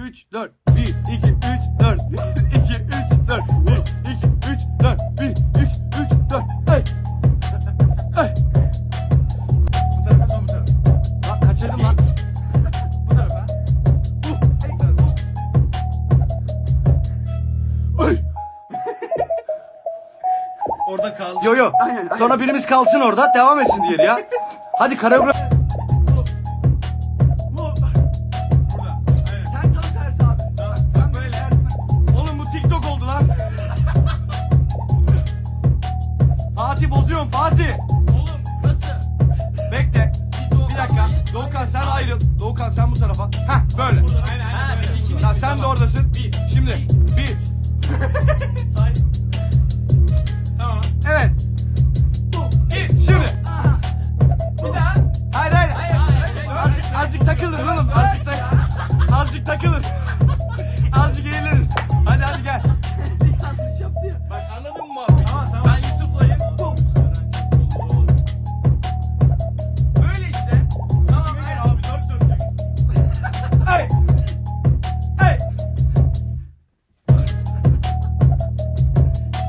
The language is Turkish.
3, 4. 1, 2, 3, 4. 1, 2, 3, 4. 1, 2, 3, 4. 1, 2, 3, 4. Hey. Hey. Bu tarafa, son bu tarafa. Lan kaçırdım lan. Bu tarafa. Bu. Ay. Orada kaldı. Yo yo. Sonra birimiz kalsın orada devam etsin diğeri ya. Hadi koreografi. Bozuyorum Fatih. Oğlum nasıl? Bekle. Bir dakika. Doğukan sen ayrıl. Doğukan sen bu tarafa. Heh böyle. Aynen aynen. İkimiz sen de tamam. oradasın. Şimdi. Bir. Say. Tamam. Evet. Bir. Şimdi. Bir daha. Hayır hayır. Hayır, hayır, hayır. Azıcık, azıcık takılın oğlum. Azıcık, tak azıcık gel.